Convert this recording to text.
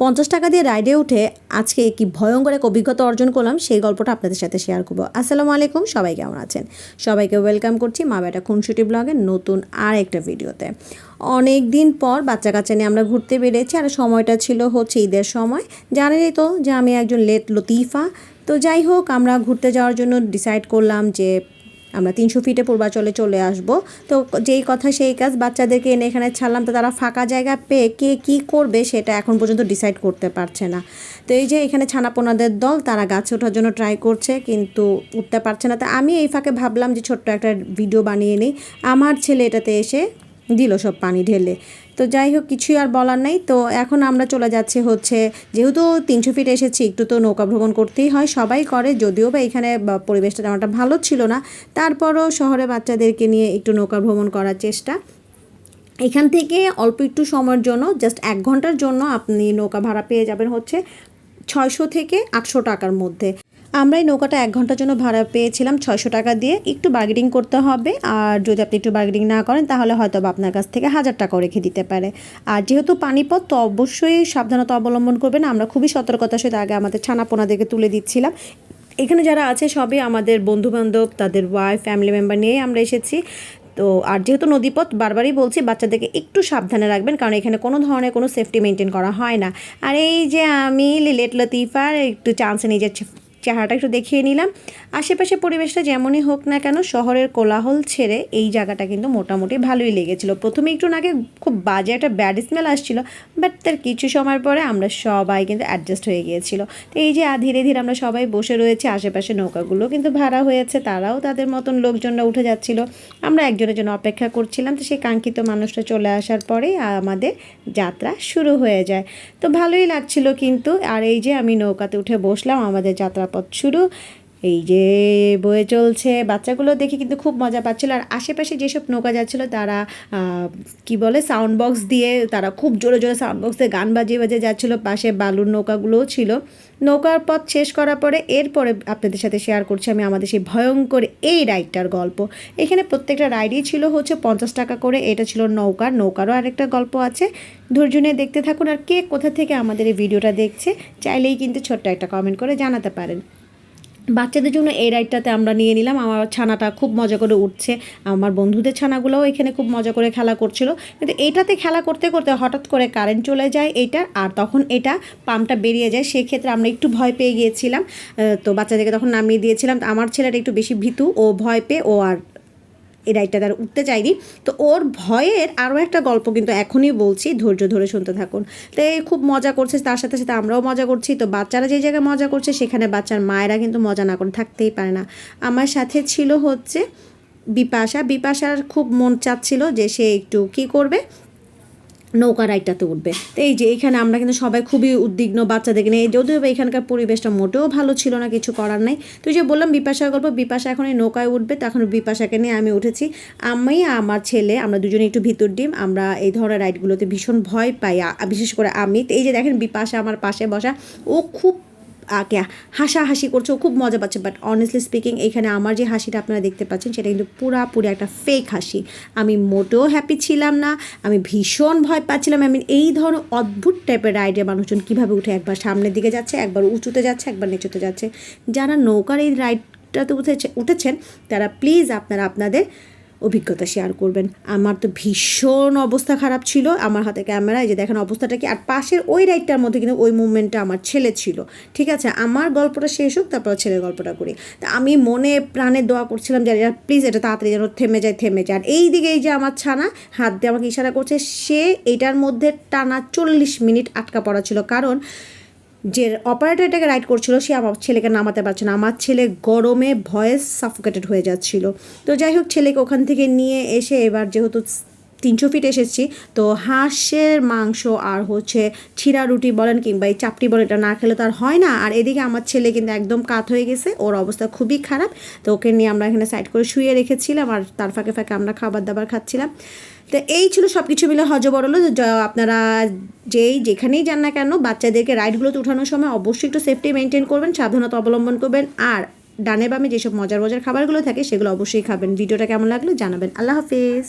পঞ্চাশ টাকা দিয়ে রাইডে উঠে আজকে কি ভয়ঙ্কর এক অভিজ্ঞতা অর্জন করলাম, সেই গল্পটা আপনাদের সাথে শেয়ার করব। আসসালামু আলাইকুম, সবাই কেমন আছেন? সবাইকে ওয়েলকাম করছি মা বেটা খুনসুটি ব্লগের নতুন আর একটা ভিডিওতে অনেক দিন পর বাচ্চা কাচ্চা নিয়ে আমরা ঘুরতে বেরিয়েছি, আর সময়টা ছিল হচ্ছে ঈদের সময়। জানেনই তো যে আমি একজন লেট লতিফা। তো যাই হোক, আমরা ঘুরতে যাওয়ার জন্য ডিসাইড করলাম যে আমরা তিনশো ফিটে পূর্বাচলে চলে আসব। তো যেই কথা সেই কাজ বাচ্চাদেরকে এনে এখানে ছাড়লাম, তো তারা ফাঁকা জায়গা পেয়ে কে কী করবে সেটা এখন পর্যন্ত ডিসাইড করতে পারছে না। তো এই যে এখানে ছানাপোনাদের দল, তারা গাছে ওঠার জন্য ট্রাই করছে, কিন্তু উঠতে পারছে না। তো আমি এই ফাঁকে ভাবলাম যে ছোট্ট একটা ভিডিও বানিয়ে নিই। আমার ছেলে এটাতে এসে দিল সব পানি ঢেলে। তো যাই হোক, কিছুই আর বলার নেই। তো এখন আমরা চলে যাচ্ছি হচ্ছে, যেহেতু তিনশো ফিট এসেছি, একটু তো নৌকা ভ্রমণ করতেই হয়, সবাই করে। যদিও বা এখানে পরিবেশটা তেমনটা ভালো ছিল না। তারপরও শহরে বাচ্চাদেরকে নিয়ে একটু নৌকা ভ্রমণ করার চেষ্টা। এখান থেকে অল্প একটু সময়ের জন্য জাস্ট এক ঘণ্টার জন্য আপনি নৌকা ভাড়া পেয়ে যাবেন হচ্ছে ছয়শো থেকে আটশো টাকার মধ্যে। আমরা এই নৌকাটা এক ঘণ্টার জন্য ভাড়া পেয়েছিলাম ছয়শো টাকা দিয়ে। একটু বার্গেনিং করতে হবে। আর যদি আপনি একটু বার্গেনিং না করেন, তাহলে হয়তো বা আপনার কাছ থেকে হাজার টাকাও রেখে দিতে পারে। আর যেহেতু পানিপথ, তো অবশ্যই সাবধানতা অবলম্বন করবেন। আমরা খুবই সতর্কতার সাথে আগে আমাদের ছানাপোনাদেরকে তুলে দিচ্ছিলাম। এখানে যারা আছে, সবই আমাদের বন্ধুবান্ধব, তাদের ওয়াইফ ফ্যামিলি মেম্বার নিয়েই আমরা এসেছি। তো, আর যেহেতু নদীপথ, বারবারই বলছি, বাচ্চাদেরকে একটু সাবধানে রাখবেন, কারণ এখানে কোনো ধরনের কোনো সেফটি মেনটেন করা হয় না। আর এই যে আমি, লিলেট লতিফার, একটু চান্সে নিজের চেহারাটা একটু দেখিয়ে নিলাম। আশেপাশে পরিবেশটা যেমনই হোক না কেন, শহরের কোলাহল ছেড়ে এই জায়গাটা কিন্তু মোটামুটি ভালোই লেগেছিল। প্রথমে একটু আগে খুব বাজে একটা ব্যাড স্মেল আসছিল বাট তার কিছু সময় পরে আমরা সবাই কিন্তু অ্যাডজাস্ট হয়ে গিয়েছিল। তো এই যে ধীরে ধীরে আমরা সবাই বসে রয়েছে, আশেপাশে নৌকাগুলো কিন্তু ভাড়া হয়েছে, তারাও তাদের মতন লোকজনরা উঠে যাচ্ছিল। আমরা একজনের জন্য অপেক্ষা করছিলাম, তো সেই কাঙ্ক্ষিত মানুষটা চলে আসার পরেই আমাদের যাত্রা শুরু হয়ে যায়। তো ভালোই লাগছিল কিন্তু, আর এই যে, আমি নৌকাতে উঠে বসলাম, আমাদের যাত্রাপথ শুরু এই যে বয়ে চলছে, বাচ্চাগুলো দেখে কিন্তু খুব মজা পাচ্ছিল। আর আশেপাশে যেসব নৌকা যাচ্ছিল, তারা কি বলে সাউন্ড বক্স দিয়ে, তারা খুব জোরে জোরে সাউন্ড বক্স দিয়ে গান বাজিয়ে বাজিয়ে যাচ্ছিল। পাশে বালুর নৌকাগুলোও ছিল। নৌকার পথ শেষ করার পরে, এরপরে আপনাদের সাথে শেয়ার করছি আমি আমাদের সেই ভয়ঙ্কর এই রাইডটার গল্প। এখানে প্রত্যেকটা রাইডই ছিল হচ্ছে পঞ্চাশ টাকা করে। এটা ছিল নৌকার নৌকারও আরেকটা গল্প আছে। ধৈর্য নিয়ে দেখতে থাকুন আর কে কোথা থেকে আমাদের এই ভিডিওটা দেখছে, চাইলেই কিন্তু ছোট্ট একটা কমেন্ট করে জানাতে পারেন। বাচ্চাদের জন্য এই রাইডটাতে আমরা নিয়ে নিলাম। আমার ছানাটা খুব মজা করে উঠছে। আমার বন্ধুদের ছানাগুলোও এখানে খুব মজা করে খেলা করছিল। কিন্তু এইটাতে খেলা করতে করতে হঠাৎ করে কারেন্ট চলে যায় এইটা আর তখন এটা পাম্পটা বেরিয়ে যায়। সেক্ষেত্রে আমরা একটু ভয় পেয়ে গিয়েছিলাম। তো বাচ্চাদেরকে তখন নামিয়ে দিয়েছিলাম। আমার ছেলেটা একটু বেশি ভীতু, ও ভয় পেয়ে ও আর এই রাইডটা তারা উঠতে চায়নি। তো ওর ভয়ের আরও একটা গল্প কিন্তু এখনই বলছি, ধৈর্য ধরে শুনতে থাকুন। তো খুব মজা করছে, তার সাথে সাথে আমরাও মজা করছি। তো বাচ্চারা যে জায়গায় মজা করছে, সেখানে বাচ্চার মায়েরা কিন্তু মজা না করে থাকতেই পারে না। আমার সাথে ছিল হচ্ছে বিপাশা। বিপাশার খুব মন চাচ্ছিল যে সে একটু কি করবে নৌকা রাইডটাতে উঠবে। তো এই যে এইখানে আমরা কিন্তু সবাই খুবই উদ্বিগ্ন বাচ্চাদেরকে নিয়ে। যদিও এখানকার পরিবেশটা মোটেও ভালো ছিল না, কিছু করার নাই। তো যে বললাম বিপাশার গল্প, বিপাশা এখন এই নৌকায় উঠবে। তখন বিপাশাকে নিয়ে আমি উঠেছি। আমি, আমার ছেলে, আমরা দুজনে একটু ভিতর ডিম। আমরা এই ধরনের রাইডগুলোতে ভীষণ ভয় পাই। বিশেষ করে আমি। তো এই যে দেখেন, বিপাশা আমার পাশে বসা। ও খুব হাসাহাসি করছে খুব মজা পাচ্ছে বাট অনেস্টলি স্পিকিং এখানে আমার যে হাসিটা আপনারা দেখতে পাচ্ছেন, সেটা কিন্তু পুরাপুরি একটা ফেক হাসি। আমি মোটেও হ্যাপি ছিলাম না, আমি ভীষণ ভয় পাচ্ছিলাম আমি এই ধরনের অদ্ভুত টাইপের রাইডে মানুষজন কীভাবে উঠে একবার সামনের দিকে যাচ্ছে, একবার উঁচুতে যাচ্ছে, একবার নিচুতে যাচ্ছে। যারা নৌকার এই রাইডটাতে উঠেছে, উঠেছেন, তারা প্লিজ আপনারা আপনাদের অভিজ্ঞতা শেয়ার করবেন। আমার তো ভীষণ অবস্থা খারাপ ছিল। আমার হাতে ক্যামেরা এই যে দেখেন অবস্থাটা কি? আর পাশের ওই রাইটটার মধ্যে কিন্তু ওই মুভমেন্টটা আমার ছেলে ছিল। ঠিক আছে? আমার গল্পটা শেষ হোক, তারপর ছেলের গল্পটা করি। তা আমি মনে প্রাণে দোয়া করছিলাম যে প্লিজ এটা তাড়াতাড়ি যেন থেমে যায় থেমে যায়। আর এই দিকে এই যে আমার ছানা, হাত দিয়ে আমাকে ইশারা করছে, সে এটার মধ্যে টানা চল্লিশ মিনিট আটকা পড়া ছিল। কারণ যে অপারেটর এটাকে রাইড করছিল, সে আমার ছেলেকে নামাতে পারছে না। আমার ছেলে গরমে ভয়েস সাফোকেটেড হয়ে যাচ্ছিল। তো যাই হোক, ছেলেকে ওখান থেকে নিয়ে এসে এবার যেহেতু তিনশো ফিট এসেছি। তো হাঁসের মাংস আর হচ্ছে ছিঁড়া রুটি বলেন কিংবা এই চাপটি বলেন এটা না খেলে তো আর হয় না। আর এদিকে আমার ছেলে কিন্তু একদম কাত হয়ে গেছে। ওর অবস্থা খুবই খারাপ। তো ওকে নিয়ে আমরা এখানে সাইড করে শুয়ে রেখেছিলাম আর তার ফাঁকে ফাঁকে আমরা খাবার দাবার খাচ্ছিলাম। তো এই ছিল সব কিছু মিলে হজবরল আপনারা যেই যেখানেই যান না কেন, বাচ্চাদেরকে রাইডগুলোতে উঠানোর সময় অবশ্যই একটু সেফটি মেনটেন করবেন, সাবধানতা অবলম্বন করবেন। আর ডানে বামে যেসব মজার মজার খাবারগুলো থাকে, সেগুলো অবশ্যই খাবেন। ভিডিওটা কেমন লাগল জানাবেন। আল্লাহ হাফিজ।